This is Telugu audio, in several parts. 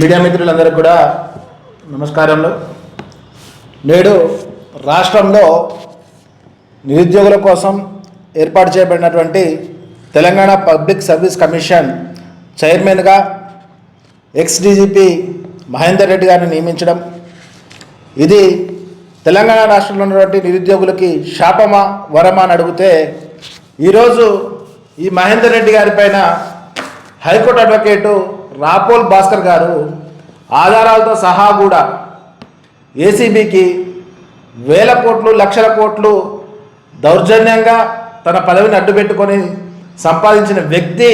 మీడియా మిత్రులందరికీ కూడా నమస్కారములు. నేడు రాష్ట్రంలో నిరుద్యోగుల కోసం ఏర్పాటు చేయబడినటువంటి తెలంగాణ పబ్లిక్ సర్వీస్ కమిషన్ చైర్మన్గా ఎక్స్ డీజీపీ మహేందర్ రెడ్డి గారిని నియమించడం. ఇది తెలంగాణ రాష్ట్రంలో ఉన్నటువంటి నిరుద్యోగులకి శాపమా వరమా అని అడిగితే ఈరోజు ఈ మహేందర్ రెడ్డి గారి పైన హైకోర్టు అడ్వకేటు రాపోల్ భాస్కర్ గారు ఆధారాలతో సహా కూడా ఏసీబీకి వేల కోట్లు లక్షల కోట్లు దౌర్జన్యంగా తన పదవిని అడ్డుపెట్టుకొని సంపాదించిన వ్యక్తి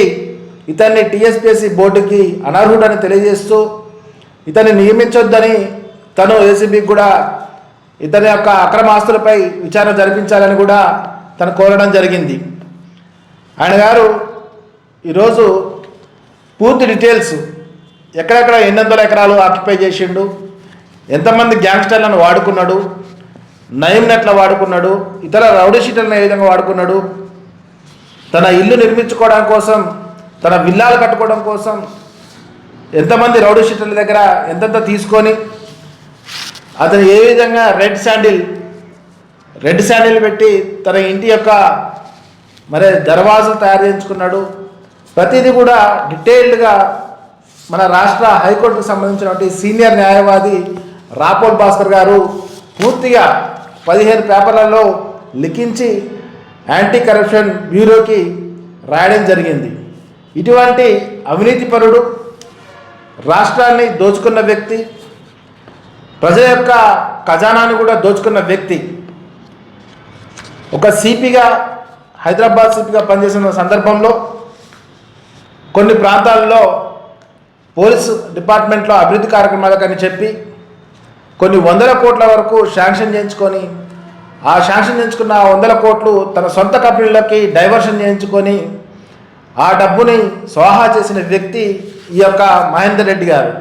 ఇతన్ని టీఎస్పీఎస్సీ బోర్డుకి అనర్హుడని తెలియజేస్తూ ఇతన్ని నియమించొద్దని తను ఏసీబీకి కూడా ఇతని యొక్క అక్రమ ఆస్తులపై విచారణ జరిపించాలని కూడా తను కోరడం జరిగింది. ఆయన గారు ఈరోజు పూర్తి డీటెయిల్స్ ఎక్కడెక్కడ ఎన్ని వందల ఎకరాలు ఆక్యుపై చేసిండు ఎంతమంది గ్యాంగ్స్టర్లను వాడుకున్నాడు నయం నెట్ల వాడుకున్నాడు ఇతర రౌడీ షీటర్లను ఏ విధంగా వాడుకున్నాడు తన ఇల్లు నిర్మించుకోవడం కోసం తన విల్లాలు కట్టుకోవడం కోసం ఎంతమంది రౌడీ షీటర్ల దగ్గర ఎంతెంత తీసుకొని అతను ఏ విధంగా రెడ్ శాండిల్ రెడ్ శాండిల్ పెట్టి తన ఇంటి యొక్క మరి దర్వాజలు తయారు చేయించుకున్నాడు ప్రతిదీ కూడా డీటెయిల్డ్గా మన రాష్ట్ర హైకోర్టుకు సంబంధించినటువంటి సీనియర్ న్యాయవాది రాపోల్ భాస్కర్ గారు పూర్తిగా పదిహేను పేపర్లలో లిఖించి యాంటీ కరప్షన్ బ్యూరోకి రాయడం జరిగింది. ఇటువంటి అవినీతిపరుడు రాష్ట్రాన్ని దోచుకున్న వ్యక్తి ప్రజల యొక్క ఖజానాన్ని కూడా దోచుకున్న వ్యక్తి ఒక సిపిగా హైదరాబాద్ సిపిగా పనిచేసిన సందర్భంలో కొన్ని ప్రాంతాల్లో పోలీసు డిపార్ట్మెంట్లో అభివృద్ధి కార్యక్రమాలకని చెప్పి కొన్ని వందల కోట్ల వరకు శాంక్షన్ చేయించుకొని ఆ శాంక్షన్ చేయించుకున్న ఆ వందల కోట్లు తన సొంత కంపెనీలకి డైవర్షన్ చేయించుకొని ఆ డబ్బుని స్వాహా చేసిన వ్యక్తి ఈ యొక్క మహేందర్ రెడ్డి గారు.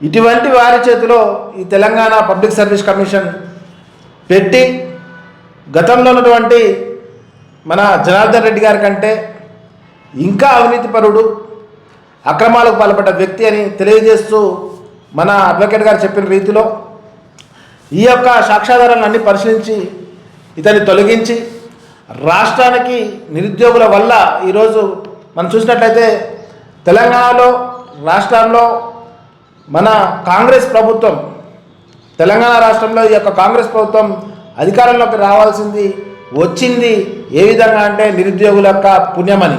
ఇటువంటి వారి చేతిలో ఈ తెలంగాణ పబ్లిక్ సర్వీస్ కమిషన్ పెట్టి గతంలో ఉన్నటువంటి మన జనార్దన్ రెడ్డి గారి కంటే ఇంకా అవినీతిపరుడు అక్రమాలకు పాల్పడ్డ వ్యక్తి అని తెలియజేస్తూ మన అడ్వకేట్ గారు చెప్పిన రీతిలో ఈ యొక్క సాక్ష్యాధారాలను అన్ని పరిశీలించి ఇతన్ని తొలగించి రాష్ట్రానికి నిరుద్యోగుల వల్ల ఈరోజు మనం చూసినట్లయితే తెలంగాణలో రాష్ట్రంలో మన కాంగ్రెస్ ప్రభుత్వం తెలంగాణ రాష్ట్రంలో ఈ యొక్క కాంగ్రెస్ ప్రభుత్వం అధికారంలోకి రావాల్సింది వచ్చింది ఏ విధంగా అంటే నిరుద్యోగుల యొక్క పుణ్యమని.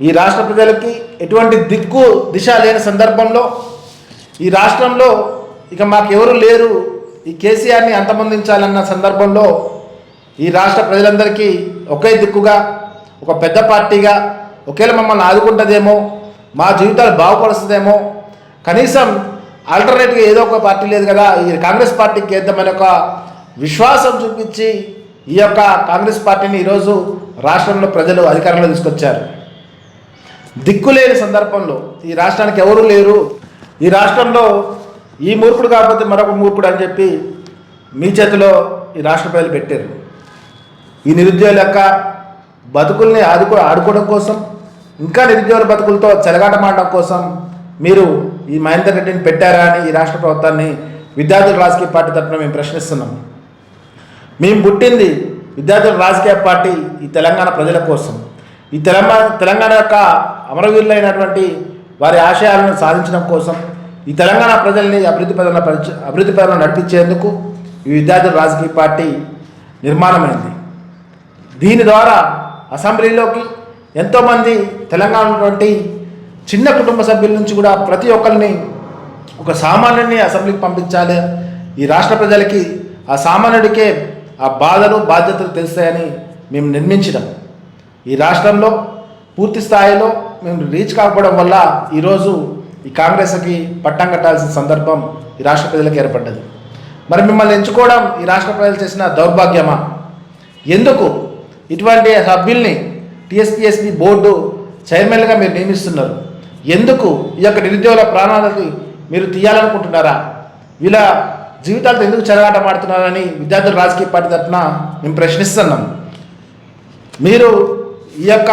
ఈ రాష్ట్ర ప్రజలకి ఎటువంటి దిక్కు దిశ లేని సందర్భంలో ఈ రాష్ట్రంలో ఇక మాకెవరు లేరు ఈ కేసీఆర్ని అంతమొందించాలన్న సందర్భంలో ఈ రాష్ట్ర ప్రజలందరికీ ఒకే దిక్కుగా ఒక పెద్ద పార్టీగా ఒకేలా మమ్మల్ని ఆదుకుంటుందేమో మా జీవితాలు బాగుపరుస్తుందేమో కనీసం ఆల్టర్నేట్గా ఏదో ఒక పార్టీ లేదు కదా ఈ కాంగ్రెస్ పార్టీకి వేద్దామని ఒక విశ్వాసం చూపించి ఈ యొక్క కాంగ్రెస్ పార్టీని ఈరోజు రాష్ట్రంలో ప్రజలు అధికారంలో తీసుకొచ్చారు. దిక్కులేని సందర్భంలో ఈ రాష్ట్రానికి ఎవరు లేరు. ఈ రాష్ట్రంలో ఈ మూర్ఖుడు కాకపోతే మరొక మూర్ఖుడు అని చెప్పి మీ చేతిలో ఈ రాష్ట్ర ప్రజలు పెట్టారు. ఈ నిరుద్యోగుల యొక్క బతుకుల్ని ఆదుకో ఆడుకోవడం కోసం ఇంకా నిరుద్యోగుల బతుకులతో చెలగాటమాడడం కోసం మీరు ఈ మహేందర్ రెడ్డిని పెట్టారా అని ఈ రాష్ట్ర ప్రభుత్వాన్ని విద్యార్థుల రాజకీయ పార్టీ తరఫున మేము ప్రశ్నిస్తున్నాం. మేము పుట్టింది విద్యార్థుల రాజకీయ పార్టీ ఈ తెలంగాణ ప్రజల కోసం. ఈ తెలంగాణ తెలంగాణ యొక్క అమరవీరులైనటువంటి వారి ఆశయాలను సాధించడం కోసం ఈ తెలంగాణ ప్రజల్ని అభివృద్ధి పదంలో పరిచ అభివృద్ధి పదంలో నడిపించేందుకు ఈ విద్యార్థుల రాజకీయ పార్టీ నిర్మాణమైంది. దీని ద్వారా అసెంబ్లీలోకి ఎంతోమంది తెలంగాణటువంటి చిన్న కుటుంబ సభ్యుల నుంచి కూడా ప్రతి ఒక్కరిని ఒక సామాన్యుని అసెంబ్లీకి పంపించాలి. ఈ రాష్ట్ర ప్రజలకి ఆ సామాన్యుడికే ఆ బాధలు బాధ్యతలు తెలుస్తాయని మేము నిర్మించడం ఈ రాష్ట్రంలో పూర్తి స్థాయిలో మేము రీచ్ కాకపోవడం వల్ల ఈరోజు ఈ కాంగ్రెస్కి పట్టం కట్టాల్సిన సందర్భం ఈ రాష్ట్ర ప్రజలకు ఏర్పడ్డది. మరి మిమ్మల్ని ఎంచుకోవడం ఈ రాష్ట్ర ప్రజలు చేసిన దౌర్భాగ్యమా? ఎందుకు? ఇటువంటి సభ్యుల్ని టీఎస్పీఎస్పీ బోర్డు చైర్మన్గా మీరు నియమిస్తున్నారు. ఎందుకు? ఈ యొక్క నిరుద్యోగుల ప్రాణాలకి మీరు తీయాలనుకుంటున్నారా? వీళ్ళ జీవితాలతో ఎందుకు చెరగాటమాడుతున్నారని విద్యార్థుల రాజకీయ పార్టీ తరఫున మేము ప్రశ్నిస్తున్నాం. మీరు ఈ యొక్క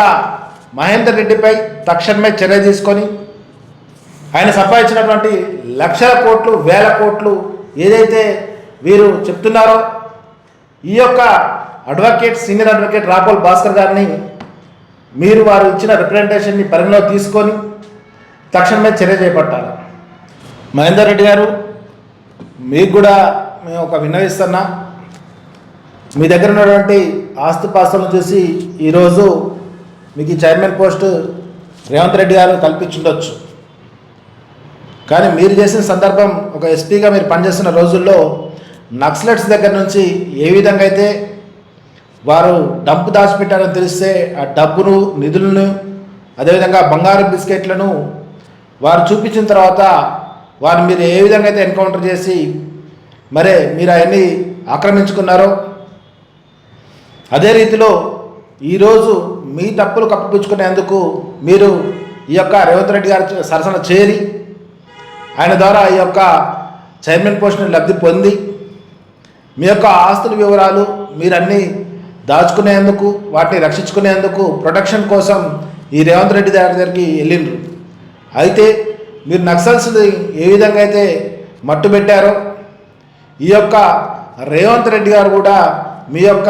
మహేందర్ రెడ్డిపై తక్షణమే చర్య తీసుకొని ఆయన సంపాదించినటువంటి లక్షల కోట్లు వేల కోట్లు ఏదైతే వీరు చెప్తున్నారో ఈ యొక్క advocate senior advocate Rapol Bhaskar గారిని మీరు వారు ఇచ్చిన రిప్రజెంటేషన్ని పరిగణలో తీసుకొని తక్షణమే చర్య చేపట్టాలి. మహేందర్ రెడ్డి గారు మీకు కూడా మేము ఒక విన్నవిస్తున్నా. మీ దగ్గర ఉన్నటువంటి ఆస్తిపాస్తులను చూసి ఈరోజు మీకు ఈ చైర్మన్ పోస్టు రేవంత్ రెడ్డి గారు కల్పించుండొచ్చు. కానీ మీరు చేసిన సందర్భం ఒక ఎస్పీగా మీరు పనిచేస్తున్న రోజుల్లో నక్సలెట్స్ దగ్గర నుంచి ఏ విధంగా అయితే వారు డబ్బు దాచిపెట్టారని తెలిస్తే ఆ డబ్బును నిధులను అదేవిధంగా బంగారు బిస్కెట్లను వారు చూపించిన తర్వాత వారు మీరు ఏ విధంగా అయితే ఎన్కౌంటర్ చేసి మరే మీరు అవన్నీ ఆక్రమించుకున్నారో అదే రీతిలో ఈరోజు మీ తప్పులు కప్పిపుచ్చుకునేందుకు మీరు ఈ యొక్క రేవంత్ రెడ్డి గారి సరసన చేరి ఆయన ద్వారా ఈ యొక్క చైర్మన్ పోస్ట్ని లబ్ధి పొంది మీ యొక్క ఆస్తుల వివరాలు మీరన్నీ దాచుకునేందుకు వాటిని రక్షించుకునేందుకు ప్రొటెక్షన్ కోసం ఈ రేవంత్ రెడ్డి గారి దగ్గరికి వెళ్ళిండ్రు. అయితే మీరు నక్సల్స్ని ఏ విధంగా అయితే మట్టు పెట్టారో ఈ యొక్క రేవంత్ రెడ్డి గారు కూడా మీ యొక్క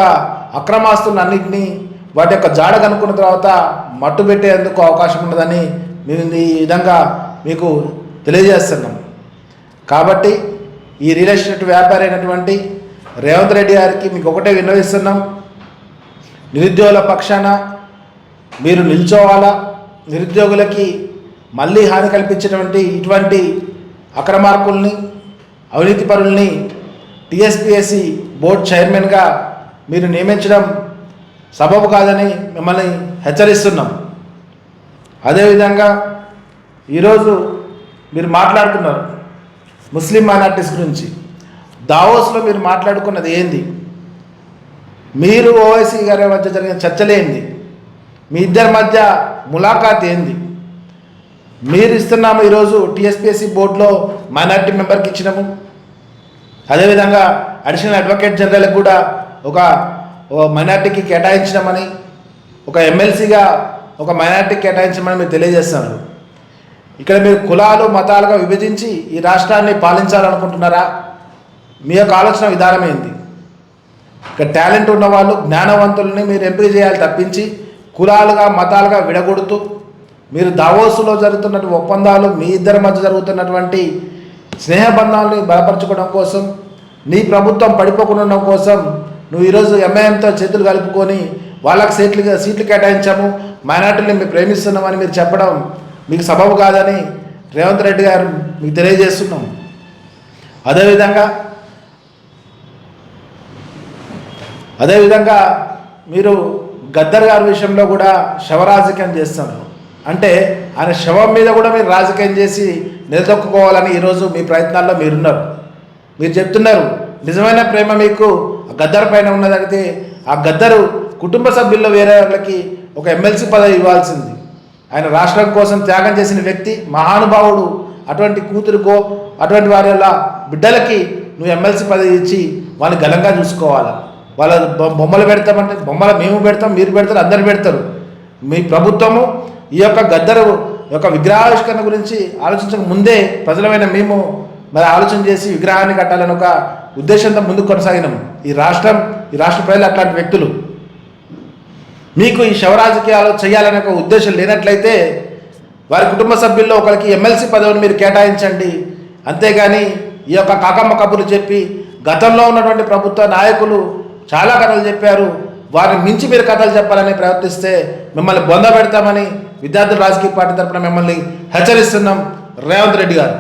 అక్రమాస్తులన్నింటినీ వాటి యొక్క జాడ కనుక్కున్న తర్వాత మట్టు పెట్టేందుకు అవకాశం ఉండదని మేము ఈ విధంగా మీకు తెలియజేస్తున్నాం. కాబట్టి ఈ రియల్ ఎస్టేట్ వ్యాపారి అయినటువంటి రేవంత్ రెడ్డి గారికి మీకు ఒకటే విన్నవిస్తున్నాం. నిరుద్యోగుల పక్షాన మీరు నిల్చోవాలా? నిరుద్యోగులకి మళ్ళీ హాని కల్పించినటువంటి ఇటువంటి అక్రమార్కుల్ని అవినీతి పరుల్ని టీఎస్పిఎస్సి బోర్డు చైర్మన్గా మీరు నియమించడం సబబు కాదని మిమ్మల్ని హెచ్చరిస్తున్నాం. అదేవిధంగా ఈరోజు మీరు మాట్లాడుతున్నారు ముస్లిం మైనార్టీస్ గురించి. దావోస్లో మీరు మాట్లాడుకున్నది ఏంది? మీరు ఓవైసీ గారి మధ్య జరిగిన చర్చలేంది మీ ఇద్దరి మధ్య ములాఖాత్ ఏంది? మీరు ఇస్తున్నాము ఈరోజు టీఎస్పీఎస్సీ బోర్డులో మైనార్టీ మెంబర్కి ఇచ్చినాము. అదేవిధంగా అడిషనల్ అడ్వకేట్ జనరల్కి కూడా ఒక మైనార్టీకి కేటాయించినామని ఒక ఎమ్మెల్సీగా ఒక మైనార్టీకి కేటాయించమని మీరు తెలియజేస్తున్నారు. ఇక్కడ మీరు కులాలు మతాలుగా విభజించి ఈ రాష్ట్రాన్ని పాలించాలనుకుంటున్నారా? మీ యొక్క ఆలోచన విధానమైంది ఇక్కడ టాలెంట్ ఉన్నవాళ్ళు జ్ఞానవంతుల్ని మీరు ఎంపిక చేయాలి తప్పించి కులాలుగా మతాలుగా విడగొడుతూ మీరు దావోసులో జరుగుతున్నటువంటి ఒప్పందాలు మీ ఇద్దరి మధ్య జరుగుతున్నటువంటి స్నేహబంధాలని బలపరచుకోవడం కోసం నీ ప్రభుత్వం పడిపోకుండా కోసం నువ్వు ఈరోజు ఎంఐఎంతో చేతులు కలుపుకొని వాళ్ళకి సీట్లు సీట్లు కేటాయించాము మైనార్టీని మేము ప్రేమిస్తున్నామని మీరు చెప్పడం మీకు సబబు కాదని రేవంత్ రెడ్డి గారు మీకు తెలియజేస్తున్నాం. అదేవిధంగా అదేవిధంగా మీరు గద్దర్ గారి విషయంలో కూడా శవరాజకీయం చేస్తున్నారు. అంటే ఆయన శవం మీద కూడా మీరు రాజకీయం చేసి నిలదొక్కుకోవాలని ఈరోజు మీ ప్రయత్నాల్లో మీరున్నారు. మీరు చెప్తున్నారు నిజమైన ప్రేమ మీకు ఆ గద్దర్ పైన ఉన్నదైతే ఆ గద్దరు కుటుంబ సభ్యుల్లో వేరే వాళ్ళకి ఒక ఎమ్మెల్సీ పదవి ఇవ్వాల్సింది. ఆయన రాష్ట్రం కోసం త్యాగం చేసిన వ్యక్తి మహానుభావుడు అటువంటి కూతురుకో అటువంటి వారి వల్ల బిడ్డలకి నువ్వు ఎమ్మెల్సీ పదవి ఇచ్చి వాళ్ళని ఘనంగా చూసుకోవాలి? వాళ్ళ బొమ్మలు పెడతామంటే బొమ్మలు మేము పెడతాం మీరు పెడతారు అందరు పెడతారు. మీ ప్రభుత్వము ఈ యొక్క గద్దరు యొక్క విగ్రహావిష్కరణ గురించి ఆలోచించక ముందే ప్రజలమైన మేము మరి ఆలోచన చేసి విగ్రహాన్ని కట్టాలని ఒక ఉద్దేశంతో ముందుకు కొనసాగినాం ఈ రాష్ట్రం ఈ రాష్ట్ర ప్రజలు అట్లాంటి వ్యక్తులు. మీకు ఈ శవరాజకీయాలు చేయాలనే ఒక ఉద్దేశం లేనట్లయితే వారి కుటుంబ సభ్యుల్లో ఒకరికి ఎమ్మెల్సీ పదవిని మీరు కేటాయించండి. అంతేగాని ఈ యొక్క కాకమ్మ కబుర్లు చెప్పి గతంలో ఉన్నటువంటి ప్రభుత్వ నాయకులు చాలా కథలు చెప్పారు. వారిని మించి మీరు కథలు చెప్పాలని ప్రయత్నిస్తే మిమ్మల్ని బొంద పెడతామని విద్యార్థుల రాజకీయ పార్టీ తరపున మిమ్మల్ని హెచ్చరిస్తున్నాం. రేవంత్ రెడ్డి గారు.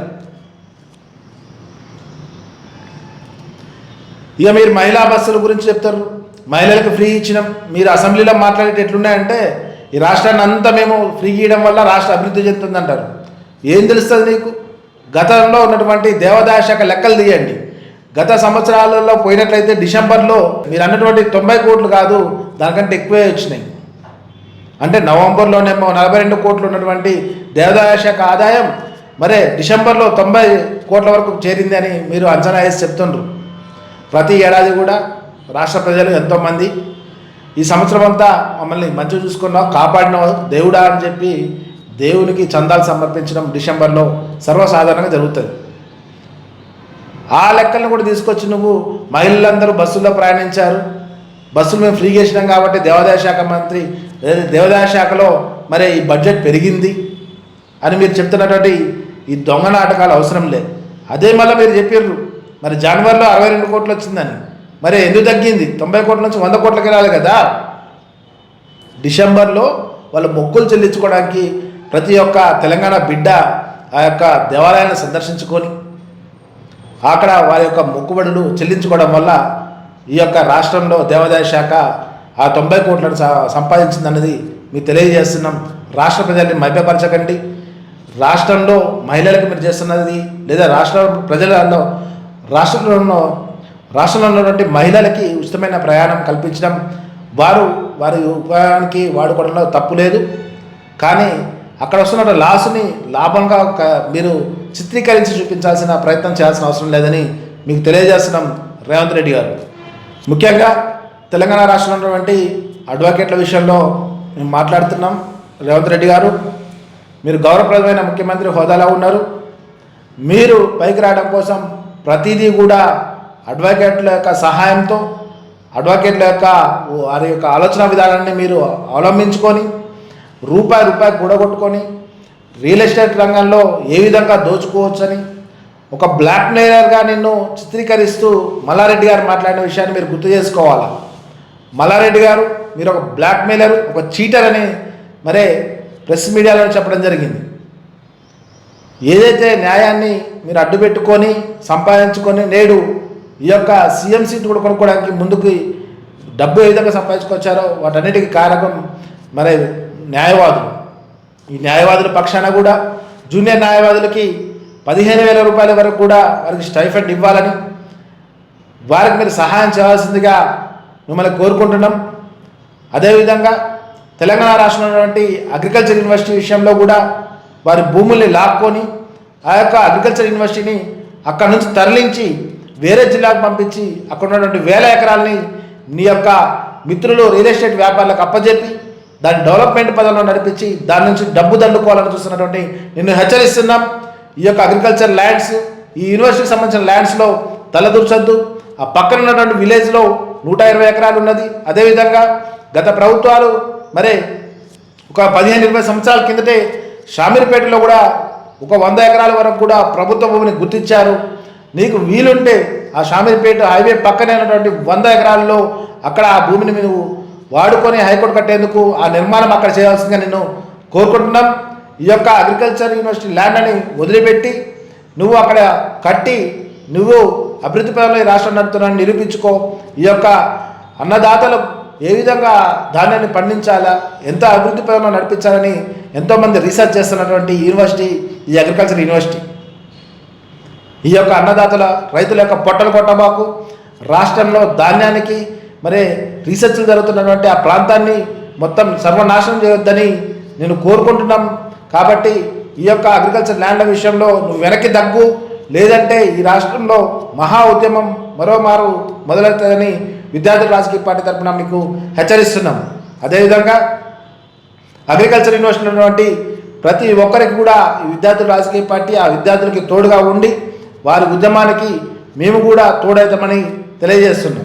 ఇక మీరు మహిళా బస్సుల గురించి చెప్తారు. మహిళలకు ఫ్రీ ఇచ్చినాం. మీరు అసెంబ్లీలో మాట్లాడేది ఎట్లున్నాయంటే ఈ రాష్ట్రాన్ని అంతా మేము ఫ్రీ ఇవ్వడం వల్ల రాష్ట్ర అభివృద్ధి చెందుతుందంటారు. ఏం తెలుస్తుంది నీకు? గతంలో ఉన్నటువంటి దేవాదాయ శాఖ లెక్కలు తీయండి. గత సంవత్సరాలలో పోయినట్లయితే డిసెంబర్లో మీరు అన్నటువంటి తొంభై కోట్లు కాదు దానికంటే ఎక్కువే వచ్చినాయి. అంటే నవంబర్లోనేమో నలభై రెండు కోట్లు ఉన్నటువంటి దేవాదాయ శాఖ ఆదాయం మరే డిసెంబర్లో తొంభై కోట్ల వరకు చేరింది అని మీరు అంచనా వేసి చెప్తుండ్రు. ప్రతి ఏడాది కూడా రాష్ట్ర ప్రజలు ఎంతోమంది ఈ సంవత్సరం అంతా మమ్మల్ని మంచిగా చూసుకున్నావు కాపాడినావు దేవుడా అని చెప్పి దేవునికి చందాలు సమర్పించడం డిసెంబర్లో సర్వసాధారణంగా జరుగుతుంది. ఆ లెక్కలను కూడా తీసుకొచ్చి నువ్వు మహిళలందరూ బస్సుల్లో ప్రయాణించారు. బస్సులు మేము ఫ్రీ చేసినాం కాబట్టి దేవాదాయ శాఖ మంత్రి దేవాదాయ శాఖలో మరి ఈ బడ్జెట్ పెరిగింది అని మీరు చెప్తున్నటువంటి ఈ దొంగ నాటకాలు అవసరం లేదు. అదే మళ్ళీ మీరు చెప్పారు మరి జనవరిలో అరవై రెండు కోట్లు వచ్చిందని. మరి ఎందుకు తగ్గింది? తొంభై కోట్ల నుంచి వంద కోట్లకి వెళ్ళాలి కదా. డిసెంబర్లో వాళ్ళ మొక్కులు చెల్లించుకోవడానికి ప్రతి ఒక్క తెలంగాణ బిడ్డ ఆ యొక్క దేవాలయాన్ని సందర్శించుకొని అక్కడ వారి యొక్క మొక్కుబడులు చెల్లించుకోవడం వల్ల ఈ యొక్క రాష్ట్రంలో దేవాదాయ శాఖ ఆ తొంభై కోట్లను సంపాదించిందన్నది మీకు తెలియజేస్తున్నాం. రాష్ట్ర ప్రజల్ని మభ్యపరచకండి రాష్ట్రంలో మహిళలకు మీరు చేస్తున్నది లేదా రాష్ట్ర ప్రజలలో రాష్ట్రంలో ఉన్న రాష్ట్రంలో ఉన్నటువంటి మహిళలకి ఉచితమైన ప్రయాణం కల్పించడం వారు వారి ఉపయోగానికి వాడుకోవడంలో తప్పు లేదు. కానీ అక్కడ వస్తున్న లాస్ని లాభంగా ఒక మీరు చిత్రీకరించి చూపించాల్సిన ప్రయత్నం చేయాల్సిన అవసరం లేదని మీకు తెలియజేస్తున్నాం రేవంత్ రెడ్డి గారు. ముఖ్యంగా తెలంగాణ రాష్ట్రంలో ఉన్నటువంటి అడ్వకేట్ల విషయంలో మేము మాట్లాడుతున్నాం రేవంత్ రెడ్డి గారు. మీరు గౌరవప్రదమైన ముఖ్యమంత్రి హోదాలో ఉన్నారు. మీరు పైకి రావడం కోసం ప్రతిదీ కూడా అడ్వకేట్ల యొక్క సహాయంతో అడ్వకేట్ల యొక్క వారి యొక్క ఆలోచన విధానాన్ని మీరు అవలంబించుకొని రూపాయి రూపాయి కూడగొట్టుకొని రియల్ ఎస్టేట్ రంగంలో ఏ విధంగా దోచుకోవచ్చని ఒక బ్లాక్ మెయిలర్గా నిన్ను చిత్రీకరిస్తూ మల్లారెడ్డి గారు మాట్లాడిన విషయాన్ని మీరు గుర్తు చేసుకోవాలి? మల్లారెడ్డి గారు మీరు ఒక బ్లాక్ మెయిలర్ ఒక చీటర్ అని మరే ప్రెస్ మీడియాలో చెప్పడం జరిగింది. ఏదైతే న్యాయాన్ని మీరు అడ్డు పెట్టుకొని సంపాదించుకొని నేడు ఈ యొక్క సీఎం సీట్ కూడా కొనుక్కోవడానికి ముందుకు డబ్బు ఏ విధంగా సంపాదించుకొచ్చారో వాటన్నిటికీ కారకం మరి న్యాయవాదులు. ఈ న్యాయవాదుల పక్షాన కూడా జూనియర్ న్యాయవాదులకి పదిహేను వేల రూపాయల వరకు కూడా వారికి స్టైఫండ్ ఇవ్వాలని వారికి మీరు సహాయం చేయాల్సిందిగా మిమ్మల్ని కోరుకుంటున్నాం. అదేవిధంగా తెలంగాణ రాష్ట్రంలో ఉన్నటువంటి అగ్రికల్చర్ యూనివర్సిటీ విషయంలో కూడా వారి భూముల్ని లాక్కొని ఆ యొక్క అగ్రికల్చర్ యూనివర్సిటీని అక్కడ నుంచి తరలించి వేరే జిల్లాకు పంపించి అక్కడ ఉన్నటువంటి వేల ఎకరాలని నీ యొక్క మిత్రులు రియల్ ఎస్టేట్ వ్యాపారులకు అప్పజెప్పి దాని డెవలప్మెంట్ పదంలో నడిపించి దాని నుంచి డబ్బు దండుకోవాలని చూస్తున్నటువంటి నిన్ను హెచ్చరిస్తున్నాం. ఈ యొక్క అగ్రికల్చర్ ల్యాండ్స్ ఈ యూనివర్సిటీకి సంబంధించిన ల్యాండ్స్లో తలదూర్చొద్దు ఆ పక్కన ఉన్నటువంటి విలేజ్లో నూట ఇరవై ఎకరాలు ఉన్నది. అదేవిధంగా గత ప్రభుత్వాలు మరి ఒక పదిహేను ఇరవై సంవత్సరాల కిందటే షామీర్పేటలో కూడా ఒక వంద ఎకరాల వరకు కూడా ప్రభుత్వ భూమిని గుర్తించారు. నీకు వీలుంటే ఆ షామీర్పేట హైవే పక్కనే ఉన్నటువంటి వంద ఎకరాల్లో అక్కడ ఆ భూమిని నువ్వు వాడుకొని హైకోర్టు కట్టేందుకు ఆ నిర్మాణం అక్కడ చేయాల్సిందిగా నేను కోరుకుంటున్నాం. ఈ యొక్క అగ్రికల్చర్ యూనివర్సిటీ ల్యాండ్ అని వదిలిపెట్టి నువ్వు అక్కడ కట్టి నువ్వు అభివృద్ధి పరంలో ఈ రాష్ట్రం నడుపుతున్నాను నిరూపించుకో. ఈ యొక్క అన్నదాతలు ఏ విధంగా ధాన్యాన్ని పండించాలా ఎంత అభివృద్ధి పరంలో నడిపించాలని ఎంతోమంది రీసెర్చ్ చేస్తున్నటువంటి యూనివర్సిటీ ఈ అగ్రికల్చర్ యూనివర్సిటీ ఈ యొక్క అన్నదాతల రైతుల యొక్క పొట్టలు కొట్టబాకు రాష్ట్రంలో ధాన్యానికి మరి రీసెర్చ్లు జరుగుతున్నటువంటి ఆ ప్రాంతాన్ని మొత్తం సర్వనాశనం చేయొద్దని నేను కోరుకుంటున్నాం. కాబట్టి ఈ యొక్క అగ్రికల్చర్ ల్యాండ్ల విషయంలో నువ్వు వెనక్కి దగ్గు లేదంటే ఈ రాష్ట్రంలో మహా ఉద్యమం మరోమారు మొదలవుతుందని విద్యార్థుల రాజకీయ పార్టీ తరఫున మీకు హెచ్చరిస్తున్నాం. అదేవిధంగా అగ్రికల్చర్ యూనివర్సిటీ ఉన్నటువంటి ప్రతి ఒక్కరికి కూడా ఈ విద్యార్థుల రాజకీయ పార్టీ ఆ విద్యార్థులకి తోడుగా ఉండి వారి ఉద్యమానికి మేము కూడా తోడవుతామని తెలియజేస్తున్నాం.